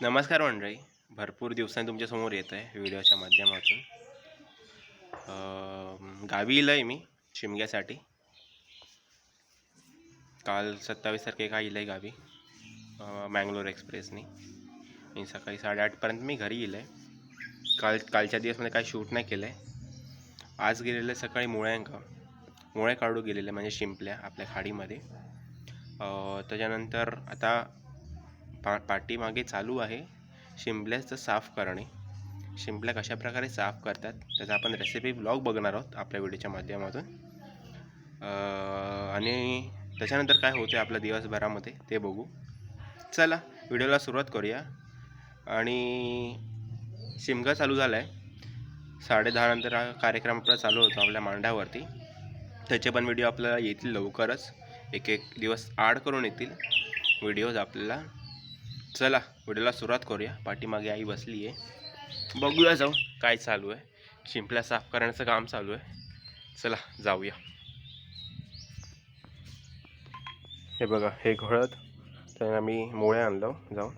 नमस्कार मंडळी. भरपूर दिवसांनी तुमच्यासमोर येत आहे व्हिडिओच्या माध्यमातून. गावी येलं आहे मी शिमग्यासाठी. काल सत्तावीस तारखेला येलं आहे गावी. मँगलोर एक्सप्रेसनी. मी सकाळी साडेआठपर्यंत मी घरी येलं आहे काल कालच्या दिवसमध्ये काही शूट नाही केलं आहे आज गेलेलं आहे सकाळी मुळ्यांका. मुळे काढू गेलेले म्हणजे शिंपल्या आपल्या खाडीमध्ये. त्याच्यानंतर आता पा पाठीमागे चालू आहे. शिंपल्याचं साफ करणे. शिंपल्या कशा प्रकारे साफ करतात त्याचा आपण रेसिपी ब्लॉग बघणार आहोत आपल्या व्हिडिओच्या माध्यमातून. आणि त्याच्यानंतर काय होते आपल्या दिवसभरामध्ये ते बघू. चला व्हिडिओला सुरुवात करूया. आणि शिमगा चालू झाला आहे साडे दहा नंतर हा कार्यक्रम आपला चालू होतो आपल्या मांडावरती. त्याचे पण व्हिडिओ आपल्याला येतील लवकरच. एक एक दिवस आड करून येतील. व्हिडिओज आपल्याला चला व्हिडिओला सुरुवात करूया. पाठीमागे आई बसली आहे. बघूया जाऊ काय चालू आहे. शिंपल्या साफ करण्याचं काम चालू आहे. चला जाऊया. हे बघा हे घळत. तर आम्ही मोळ्या आणलं. जाऊन.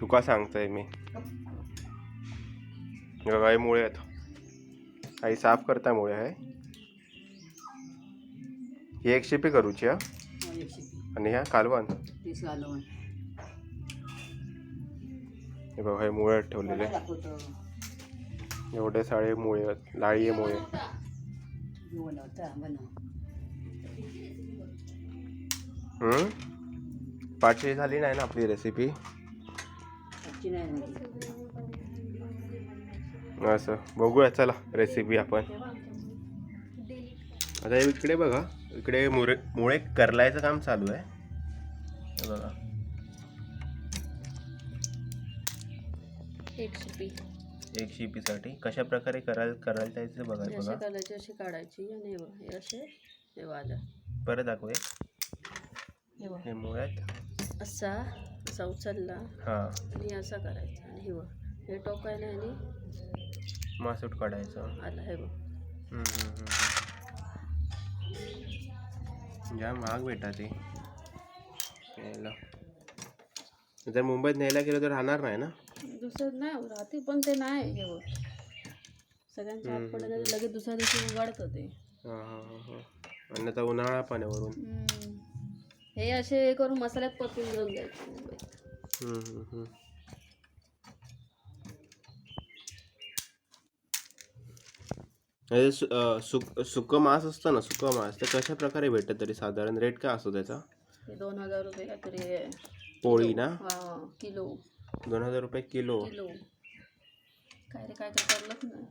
तुका सांगतोय मी? बघा हे मुळे आहेत. आई साफ करता मुळे आहे. ही एक शिपी करूची हा. आणि ह्या तीस घालून हे बघा हे मुळे ठेवलेले. दाखवतो. एवढे साळे मुळे आहेत लाळी आहे मुळे. बनव. हम्म? पाचशे झाली नाही ना आपली रेसिपी नाही असं बघूया चला रेसिपी आपण. आता हे इकडे बघा. इकडे मुरे मुळे करलायचं काम चालू आहे. बघा. एक शिपी. एक शिपीसाठी कशा प्रकारे करायला करायला त्याचं बघा बघा. करायची अशी काढायची. आणि हे बघ, हे असे हे वाजा परत दाखव हे. हे बघ. हे मुळ्यात असा असा उचलला. हां. आणि असा करायचा. आणि हे बघ हे टोकायला आणि मासूट काढायचं. आला हे बघ. जाम महाग भेटा ते. यायला जर मुंबईत न्यायला गेलं तर राहणार नाही ना? दुसरं नाही राहते पण ते नाही हे सगळ्यांच्या हात पडलं तरी लगेच दुसऱ्या दिवशी उघडतं ते. हां हां हां हां. आणि आता उन्हाळा पण आहे वरून हम्म. हे असे हे करून मसाल्यात परतून घेऊन जायचे मुंबईत. हम्म, हम्म, हम्म. हे सु- सुक सुकं मांस असतं ना सुकं मांस ते कशा प्रकारे भेटतं तरी साधारण? रेट काय असतो त्याचा? हे दोन हजार रुपये काहीतरी आहे. पोळी ना? हा किलो. दोन हजार रुपये किलो. किलो. काय रे काय तर करलंच नाही?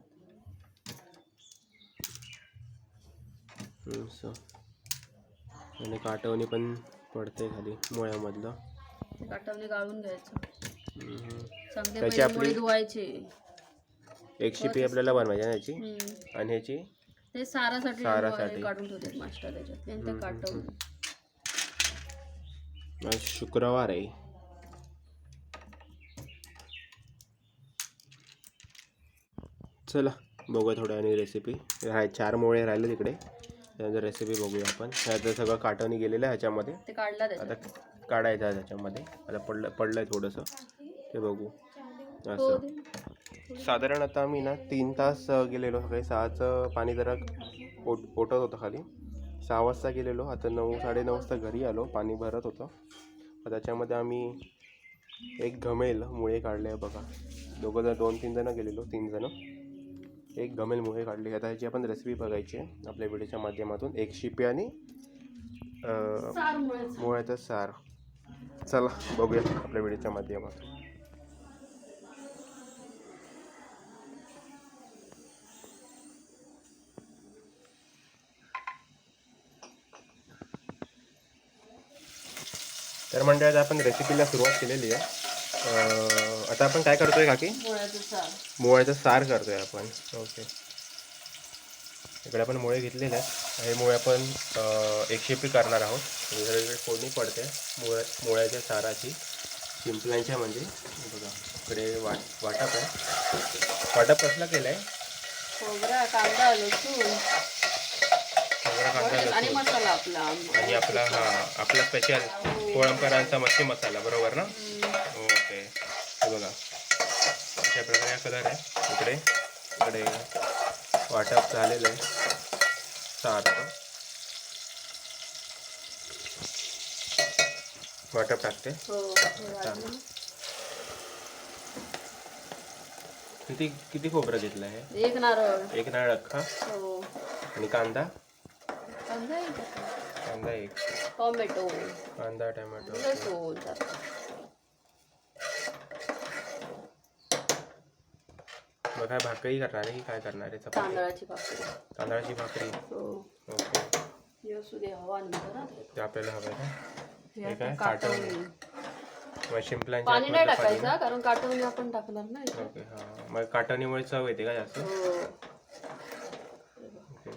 हम्म, असं. आणि काटवणी पण पडते खाली मुळ्यामधलं. ते काटावने गाळून घ्यायचं. हम्म. चांगले त्याची पहिले आपली- मुळे धुवायचे. एक शिपी आपल्याला बनवायची आहे याची. आणि ह्याची? ते सारासाठी सारासाठी. हे काढून ठेवतात मास्टर त्याच्यात. आणि ते काटवून. आज शुक्रवार आहे. चला बघूया थोड्या आणि रेसिपी राह चार मोळे राहिले तिकडे. त्यानंतर रेसिपी बघूया आपण. ह्याचं सगळं काटवणी गेलेलं आहे ह्याच्यामध्ये. ते काढला आता त्याच्यात काढायचं आहे त्याच्यामध्ये. आता पडलं पडलं आहे थोडंसं. ते बघू. हो असं. दे. साधारण आता मी ना तीन तास गेलेलो. सकाळी सहाचं पाणी जरा पोट पोटत होतं खाली. सहा वाजता गेलेलो. आता नऊ साडेनऊ वाजता घरी आलो. पाणी भरत होतं. त्याच्यामध्ये आम्ही एक घमेल मुळे काढले बघा. दोघं जण दोन तीन जणं गेलेलो. तीन जणं. एक घमेल मुळे काढली. आता ह्याची आपण रेसिपी बघायची आहे. आपल्या व्हिडिओच्या माध्यमातून. एक शिपी आणि मुळ्याचं सार. चला बघूया आपल्या व्हिडिओच्या माध्यमातून. तर म्हणजे आज आपण रेसिपीला सुरुवात केलेली आहे. आता आपण काय करतोय काकी? मुळ्याचं सार. मुळ्याचं सार करतोय आपण. ओके इकडे आपण मुळे घेतलेले आहेत. हे मुळे आपण अं, एक शेपी करणार आहोत. वेगवेगळी फोडणी पडते मुळ्या मुळ्याच्या साराची. शिंपल्यांच्या म्हणजे. बघा इकडे वाट वाटप आहे. वाटप कसला केलं आहे खोबरा कांदा लसूण. सगळं खोबरा कांदा आणि मसाला आपला. आणि आपला हा आपला स्पेशल कोळंबकरांचा मच्छी मसाला बरोबर ना? ओके. हे बघा. अशा प्रकारे कलर आहे. इकडे इकडे वाटप झालेलं आहे. सारखं. वाटप टाकते. हो हे. किती किती खोबरं घेतलं आहे एक नारळ. एक नारळ अख्खा हो. आणि कांदा? कांदा एक. टाका. कांदा एक. टोमॅटो कांदा टोमॅटो. लसूण. मग काय भाकरी करणार आहे की काय करणार आहे? चपाती. तांदळाची भाकरी. तांदळाची भाकरी. हो. ओके. हे असू दे हवा नंतर हा. ते आपल्याला हवं आहे हे आता काय? काटवणी. मग शिंपल्यांच्या पाणी नाही आतमधलं पाणी टाकायचं कारण काटवणी आपण टाकणार ना ना? याच्यात. ओके हां. मग काटणीमुळे चव येते का जास्त? हो. ओके.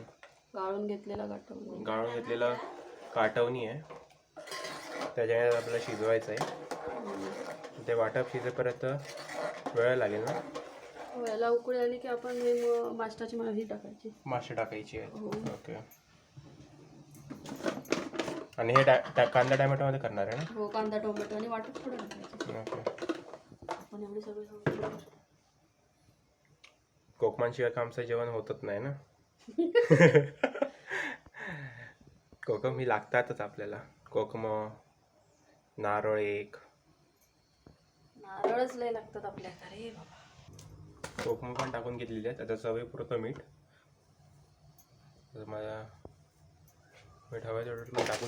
गाळून घेतलेला काटवणी. गाळून घेतलेलं काटवणी आहे. त्याच्याने आपल्याला शिजवायचं आहे. ते वाटप शिजेपर्यंत वेळ लागेल ना? हो, याला उकळी आली की आपण हे मास्टाची ही टाकायची. मासे टाकायची आहेत. हो. ओके. आणि हे कांदा टॅमॅटोमध्ये करणार आहे हो कांदा टोमॅटो आणि वाटप थोडं टाकायचं. ना कोकमानशिवाय का आमचं जेवण होतच नाही ना? कोकम ही लागतातच आपल्याला. कोकम नारळ एक. नारळच लय लागतात आपल्याला. अरे बाबा. कोकम पण टाकून घेतलेली आहेत. आता चवी पुरतं मीठ. मला मीठ हवं तेवढं तुम्ही टाकू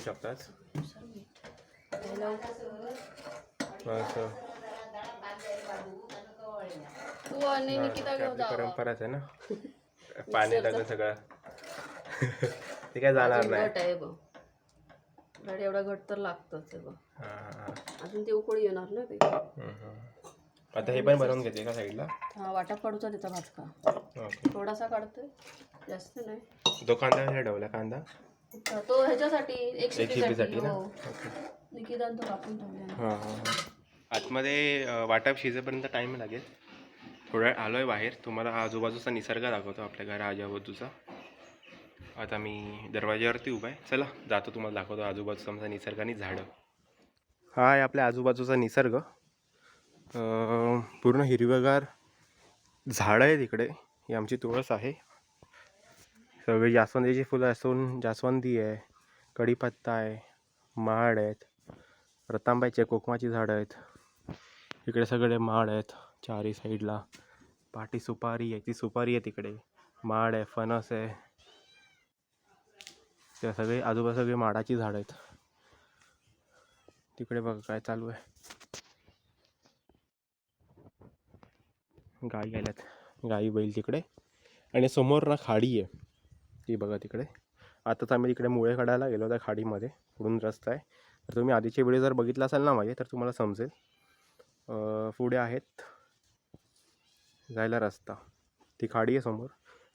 जावा. परंपराच आहे ना. पाणी लागलं सगळं. ते काय जाणार नाही. घट आहे बघ. गाडी एवढा घट तर लागतच आहे बघ. हा. अजून ते उकळी येणार ना ते. आता हे पण बनवून घेते का साईडला? हा वाटा काढूचा त्याचा भाजका. ओके. थोडासा काढतोय. जास्त नाही. तो कांदा कसा ठेवला कांदा? तो ह्याच्यासाठी एक एक शिपीसाठी शिपीसाठी ना? हो. ओके. निकितान तो कापून ठेवला ना. हां हां हां. आतमध्ये अ, वाटप शिजेपर्यंत टाईम लागेल. थोडा वेळ आलो आहे बाहेर. तुम्हाला आजूबाजूचा निसर्ग दाखवतो आपल्या घरा आजूबाजूचा आता मी दरवाज्यावरती उभा आहे. चला जातो तुम्हाला दाखवतो आजूबाजूचा आमचा निसर्ग आणि झाडं. हा आहे आपल्या आजूबाजूचा निसर्ग. पूर्ण हिरवगार झाडं आहे तिकडे ही आमची तुळस आहे. सगळी जास्वंदीची फुलं असून जास्वंदी आहे कढीपत्ता आहे माड आहेत रतांबाईचे कोकमाची झाडं आहेत. इकडे सगळे माड आहेत चारी साईडला. पाटी सुपारी आहे ती सुपारी आहे तिकडे माड आहे फणस आहे. त्या सगळे आजूबाजू सगळे माडाची झाडं आहेत. तिकडे बघा काय चालू आहे. गाई आल्यात. गाई बैल तिकडे. आणि समोर ना खाडी आहे. ती बघा तिकडे. आताच आम्ही तिकडे मुळे काढायला गेलो त्या खाडीमध्ये. पुढून रस्ता आहे. तर तुम्ही आधीचे व्हिडिओ जर बघितला असाल ना माझे तर तुम्हाला समजेल. पुढे आहेत. जायला रस्ता. ती खाडी आहे समोर.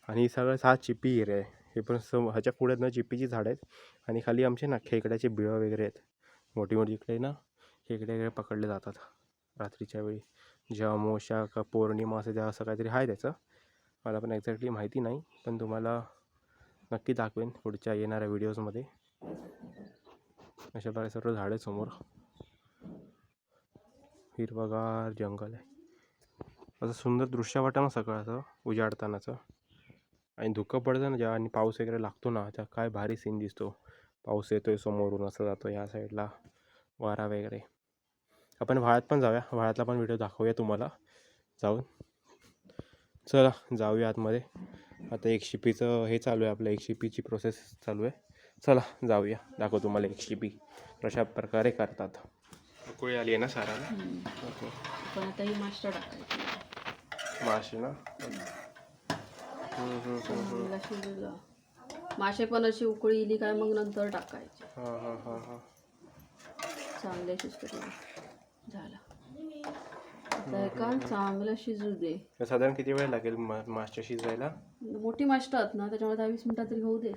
आणि सगळं हा चिपी हिरे आहे. हे पण सम ह्याच्या पुढे ना चिपीची झाडं आहेत. आणि खाली आमचे ना खेकड्याचे बिळं वगैरे आहेत. मोठी मोठी इकडे ना खेकडे वगैरे पकडले जातात रात्रीच्या वेळी. जेव्हा मोशा का पौर्णिमा असं त्या असं काहीतरी आहे त्याचं. मला पण एक्झॅक्टली माहिती नाही पण तुम्हाला नक्की दाखवेन पुढच्या येणाऱ्या व्हिडिओजमध्ये. अशा प्रकारे सर्व झाडं आहेत समोर. हिरवगार जंगल आहे. असं सुंदर दृश्य वाटतं ना सकाळचं उजाडतानाचं. आणि धुकं पडतं ना जेव्हा आणि पाऊस वगैरे लागतो ना तेव्हा काय भारी सीन दिसतो. पाऊस येतोय समोरून असं जातो या साईडला वारा वगैरे. आपण व्हाळ्यात पण जाऊया. व्हाळ्यातला पण व्हिडिओ दाखवूया तुम्हाला. जाऊन. चला जाऊया आतमध्ये. आता एक शिपीचं हे चालू आहे आपलं. एक शिपीची प्रोसेस चालू आहे. चला जाऊया. दाखव तुम्हाला एक शिपी कशा प्रकारे करतात. उकळी आली आहे ना साराला? ओके. ही मासे ना हम्म, हम्म, हम्म, हम्म. चांगला शिजला मासे पण अशी उकळी इली काय मग नंतर टाकायचे. चांगले शिजतो झाला. आता का चांगलं शिजू दे. तर साधारण किती वेळ लागेल मा शिजायला मोठी मास्ट आहेत ना त्याच्यामुळे दहा वीस मिनिटात तरी होऊ दे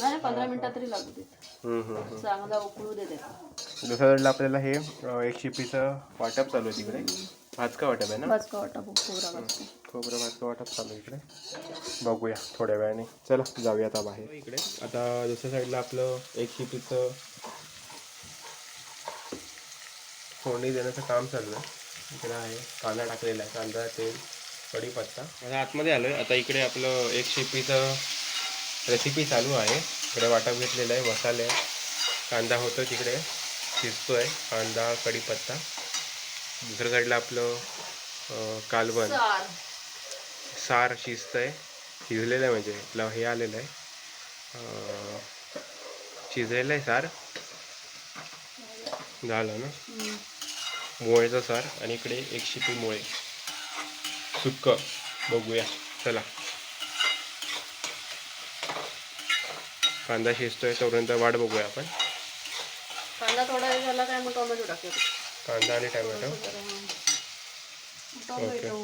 नाही पंधरा मिनिटात तरी लागू देत. हम्म, हम्म, हम्म. चांगला उकळू दे दुसऱ्या साईडला आपल्याला हे अं, एक शिपीचं वाटप चालू आहे तिकडे. भाजका वाटप आहे ना? भाजका वाटा खोबरा भाजका. खोबरं भाजका वाटप चालू आहे इकडे. बघूया थोड्या वेळाने. चला जाऊया आता बाहेर. इकडे. आता दुसऱ्या साईडला आपलं एक शिपीचं फोडणी देण्याचं काम चालू आहे. इकडे आहे कांदा टाकलेला आहे. कांदा तेल कढीपत्ता. आता आतमध्ये आलो आहे आता इकडे आपलं एक शिपीचं रेसिपी चालू आहे. इकडे वाटप घेतलेलं आहे मसाले. कांदा होतो तिकडे. शिजतो आहे कांदा कढीपत्ता. दुसऱ्या साईडला आपलं कालवण. सार. शिजतं आहे. शिजलेलं आहे म्हणजे आपलं हे आलेलं आहे. शिजलेलं आहे सार. झालं ना. मोळेचं सार आणि इकडे एक शिपी मोळे. सुक्क. बघूया. चला. कांदा शिजतोय तोपर्यंत वाट बघूया आपण. कांदा थोडा झाला काय मग टोमॅटो टाकतो कांदा आणि टोमॅटो. टोमॅटो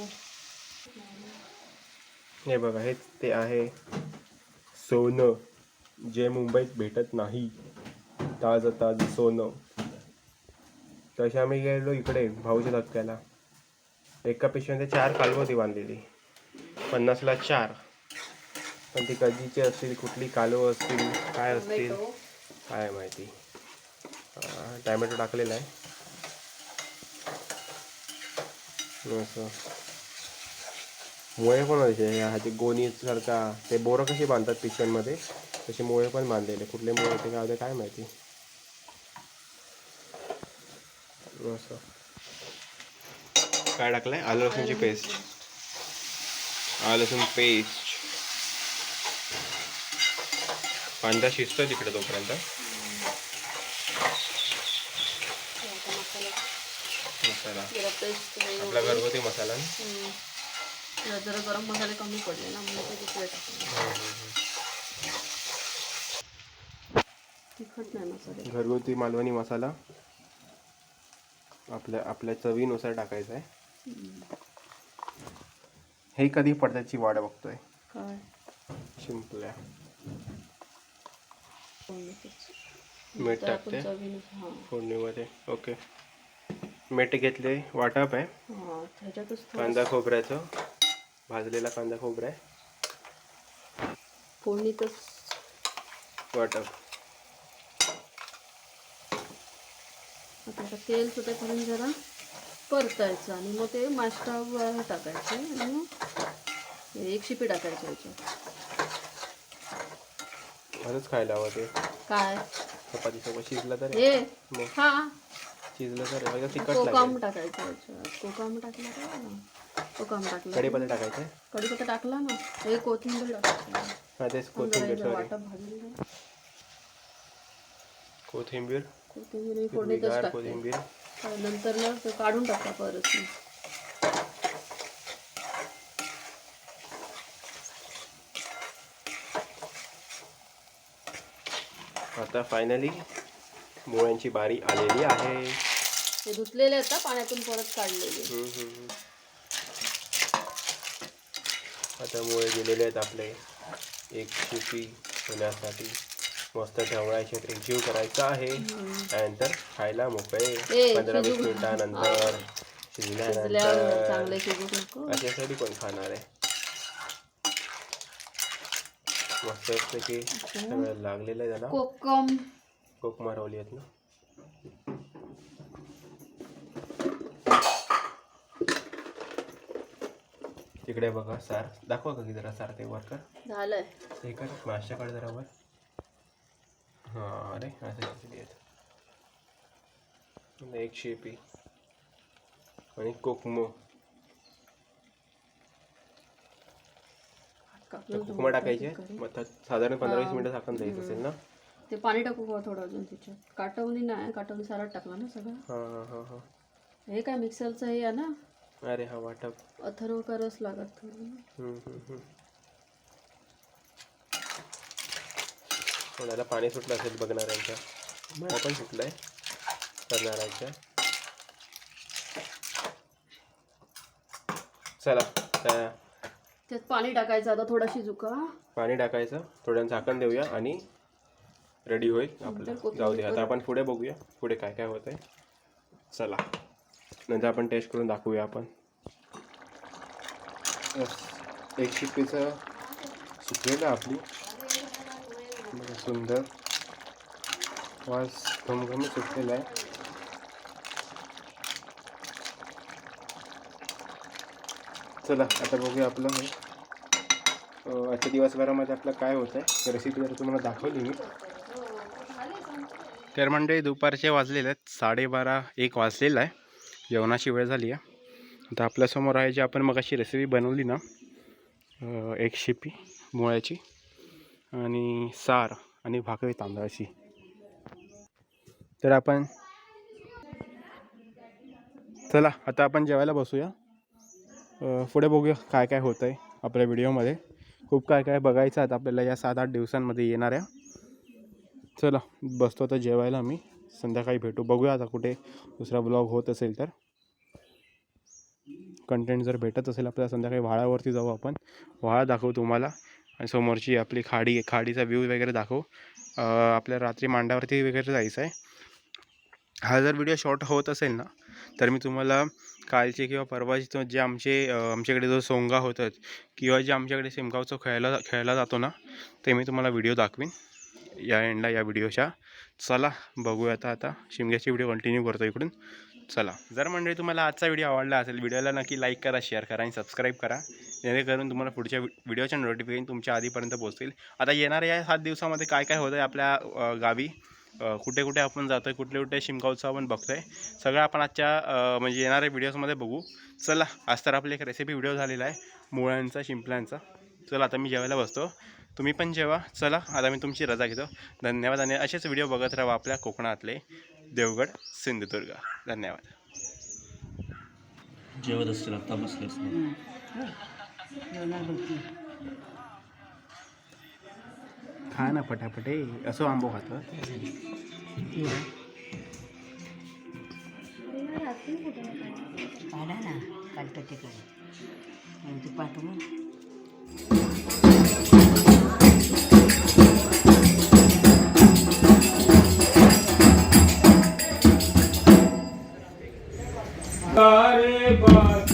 हे बघा हे ते आहे सोनं. जे मुंबईत भेटत नाही ताज ताज सोनं. तसे आम्ही गेलो इकडे भाऊच्या धक्क्याला. एका पिशवीमध्ये चार कालवं होती बांधलेली. पन्नासला चार. पण ती कधीची असतील कुठली कालवं असतील काय असतील काय माहिती. टॅमॅटो टाकलेला आहे. असं. मुळे पण असे ह्याचे गोणीसारखा ते बोरं कशी बांधतात पिशव्यांमध्ये तसे मुळे पण बांधलेले. कुठले मुळे ते काय होते काय माहिती. असं. काय टाकलंय? आलं लसूणची पेस्ट आलं लसूण पेस्ट कांदा शिजतोय तिकडे तोपर्यंत मसाला मसाला जरा पेस्ट आपला घरगुती मसाला ना? जरा गरम मसाले कमी पडले ना म्हणून ते दुसरे टाकले तिखट नाही मसाले. घरगुती मालवणी मसाला आपल्या आपल्या चवीनुसार टाकायचा आहे. हे कधी पडत्याची वाट बघतोय? काय? शिंपल्या. मीठ टाकते. फोडणीमध्ये. ओके. मीठ घेतले वाटप आहे. कांदा खोबऱ्याचं. भाजलेला कांदा खोबरा आहे. फोडणीतच. वाटप. आता तेल सुटेपर्यंत जरा परतायचं आणि मग ते मास्टावर टाकायचे आणि मग एक शिपी टाकायची याच्यात. खरंच खायला हवं ते काय चपातीसोबत शिजलं तर? हे मग? हा. शिजलं तर. तिखट कोकम लागेल. टाकायचं याच्यात कोकम टाकला का कोकम टाकला. कढीपत्ता टाकायचं आहे? कढीपत्ता टाकला ना? हे कोथिंबीर टाकायचं हा तेच कोथिंबीर याचं सॉरी वाटप भाजून घ्या. कोथिंबीर. कोथिंबीर ही फोडणीतच हिरवीगार टाकते. कोथिंबीर. आणि नंतर ना ते काढून टाका परत. आता फायनली मुळ्यांची बारी आलेली आहे. ते धुतलेले आहेत ना पाण्यातून परत काढलेले. आता मुळे गेलेले आहेत आपले एक शिपी होण्यासाठी. मस्त ढवळायचे एकजीव करायचा आहे. त्यानंतर खायला मोकळे. पंधरा वीस मिनिटानंतर शिजल्यानंतर अशासाठी कोण खाणार आहे? मस्त सगळं लागलेलं आहे त्याला कोकम. कोक मारवली आहेत ना. तिकडे बघा सार. दाखवा का की जरा सार ते वर कर. झालंय. कर. माशाकडे जरा वर. हां अरे असं आहेत एक शेपी. आणि कोकमो. कोकमा टाकायचे मग साधारण पंधरा वीस मिनिटं झाकण द्यायचं असेल ना? ते पाणी टाकू का थोडं अजून त्याच्यात काटवणी नाही काटवणी सारं टाकला ना सगळं. हां हां हां हां. हे काय मिक्सरचं हे आहे ना? अरे हा वाटप. अथर्व करच लागत थोडं हम्म, हम्म, हम्म. कोणाला पाणी सुटलं असेल बघणाऱ्यांच्या? मला पण सुटलंय. करणाऱ्यांच्या. चला त्या त्यात पाणी टाकायचं आता थोडा शिजू का पाणी टाकायचं थोड्या झाकण देऊया आणि रेडी होईल. आपलं जाऊ दे आता आपण पुढे बघूया. पुढे काय काय होत आहे चला. नंतर आपण टेस्ट करून दाखवूया आपण. एक शिपीचं सुकलेलं आपली. बघा, सुंदर. वास घमघमी सुटलेला आहे. चला आता बघूया आपलं हे. आजच्या दिवसभरामध्ये आपलं काय होतं आहे रेसिपी जर तुम्हाला दाखवली मी. तर मंडळी दुपारचे वाजलेले आहेत. साडेबारा एक वाजलेला आहे. जेवणाची वेळ झाली आहे. आता आपल्यासमोर आहे जी आपण मग अशी रेसिपी बनवली ना एक शिपी मुळ्याची आणि सार आणि भाकरी तांदळाची. तर आपण चला आता आपण जेवायला बसूया. पुढे बघूया काय काय होतं आहे आपल्या व्हिडिओमध्ये खूप काय काय बघायचं आहे आपल्याला या सात आठ दिवसांमध्ये येणाऱ्या. चला बसतो आता जेवायला आम्ही. संध्याकाळी भेटू. बघूया आता कुठे दुसरा ब्लॉग होत असेल तर. कंटेंट जर भेटत असेल आपल्याला संध्याकाळी व्हाळावरती जाऊ आपण. व्हाळा दाखवू तुम्हाला. आणि समोरची आपली खाडी खाडीचा व्ह्यू वगैरे दाखवू. आपल्या रात्री मांडावरती वगैरे जायचं आहे. हा जर व्हिडिओ शॉर्ट होत असेल ना तर मी तुम्हाला कालचे किंवा परवाचे जे आमचे आमच्याकडे जो सोंगा होतात किंवा जे आमच्याकडे शिमगावचं खेळायला खेळला जातो ना ते मी तुम्हाला व्हिडिओ दाखवीन. या एंडला या व्हिडिओच्या चला बघूया आता. आता शिमग्याची व्हिडिओ कंटिन्यू करतो इकडून. चला. जर मंडळी तुम्हाला आजचा व्हिडिओ आवडला असेल व्हिडिओला नक्की लाईक करा शेअर करा आणि सबस्क्राईब करा. जेणेकरून तुम्हाला पुढच्या व्हिडिओच्या नोटिफिकेशन तुमच्या आधीपर्यंत पोहोचतील. आता येणाऱ्या या सात दिवसामध्ये काय काय होतं आहे आपल्या गावी? कुठे कुठे आपण जातो आहे कुठले कुठे शिमगावचं आपण बघतो आहे सगळं आपण आजच्या म्हणजे येणाऱ्या व्हिडिओजमध्ये बघू. चला आज तर आपली एक रेसिपी व्हिडिओ झालेला आहे. मुळ्यांचा शिंपल्यांचा. चला आता मी जेवायला बसतो. तुम्ही पण जेवा. चला आता मी तुमची रजा घेतो. धन्यवाद आणि असेच व्हिडिओ बघत राहा आपल्या कोकणातले देवगड सिंधुदुर्ग. धन्यवाद. जेवत असतील आता बसलेच बघती खा ना पटापटे. असं आंबो खातं. काढा ना काढतो ते काढ आणि तू पाठवून कारे बासिंगार